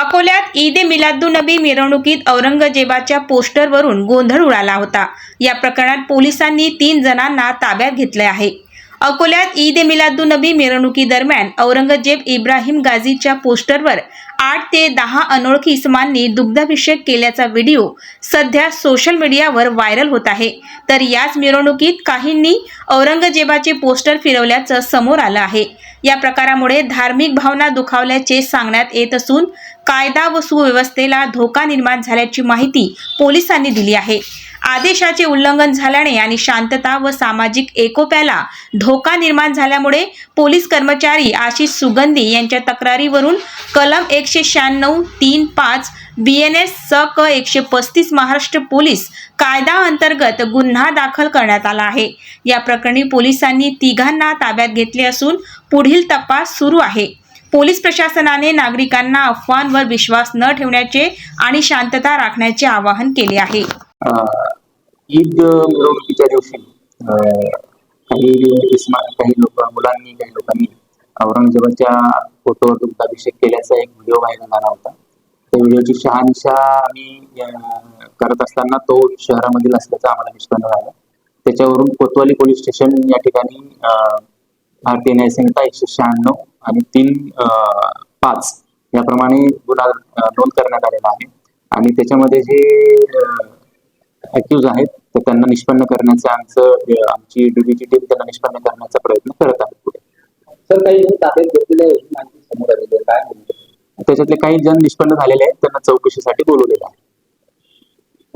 अकोल्यात ईद ए मिलादुनबी मिरवणुकीत औरंगजेबाच्या पोस्टरवरून गोंधळ उडाला होता. या प्रकरणात पोलिसांनी तीन जणांना ताब्यात घेतले आहे. अकोल्यात ईद ए मिलादुनबी मिरवणुकीदरम्यान औरंगजेब इब्राहिम गाझीच्या पोस्टरवर आठ ते दहा अनोळखी इसमांनी दुग्धाभिषेक केल्याचा व्हिडिओ सध्या सोशल मीडियावर व्हायरल होत आहे. तर याच मिरवणुकीत काहींनी औरंगजेबाचे पोस्टर फिरवल्याचं समोर आलं आहे. या प्रकारामुळे धार्मिक भावना दुखावल्याचे सांगण्यात येत असून कायदा व सुव्यवस्थेला धोका निर्माण झाल्याची माहिती पोलिसांनी दिली आहे. आदेशाचे उल्लंघन झाल्याने आणि शांतता व सामाजिक एकोप्याला धोका निर्माण झाल्यामुळे पोलीस कर्मचारी आशिष सुगंधी यांच्या तक्रारीवरून कलम एकशे शहाण्णव तीन पाच बी एन एस स क एकशे पस्तीस महाराष्ट्र पोलीस कायदा अंतर्गत गुन्हा दाखल करण्यात आला आहे. या प्रकरणी पोलिसांनी तिघांना ताब्यात घेतले असून पुढील तपास सुरू आहे. पोलीस प्रशासनाने नागरिकांना अफवांवर विश्वास न ठेवण्याचे आणि शांतता राखण्याचे आवाहन केले आहे. ईद मिरवणुकीच्या दिवशी काही इस्मा काही लोक मुलांनी काही लोकांनी औरंगजेबाच्या फोटोवर दुग्धाभिषेक केल्याचा एक व्हिडिओ व्हायरल झाला होता. त्या व्हिडिओची शहानिशा आम्ही करत असताना तो शहरामधील असल्याचा आम्हाला निष्पन्न झाला. त्याच्यावरून कोतवाली पोलीस स्टेशन या ठिकाणी भारतीय न्यायसंहिता एकशे शहाण्णव आणि तीन पाच याप्रमाणे गुन्हा नोंद करण्यात आलेला आहे. आणि त्याच्यामध्ये जे अक्यूज आहेत तर त्यांना निष्पन्न करण्याचं आमचं आमची ड्युटीची टीम त्यांना निष्पन्न करण्याचा प्रयत्न करत आहे पुढे. सर काही ताब्यात समोर आलेली आहे काय म्हणतो त्याच्यातले काही जण निष्पन्न झालेले आहेत त्यांना चौकशीसाठी बोलवलेलं आहे.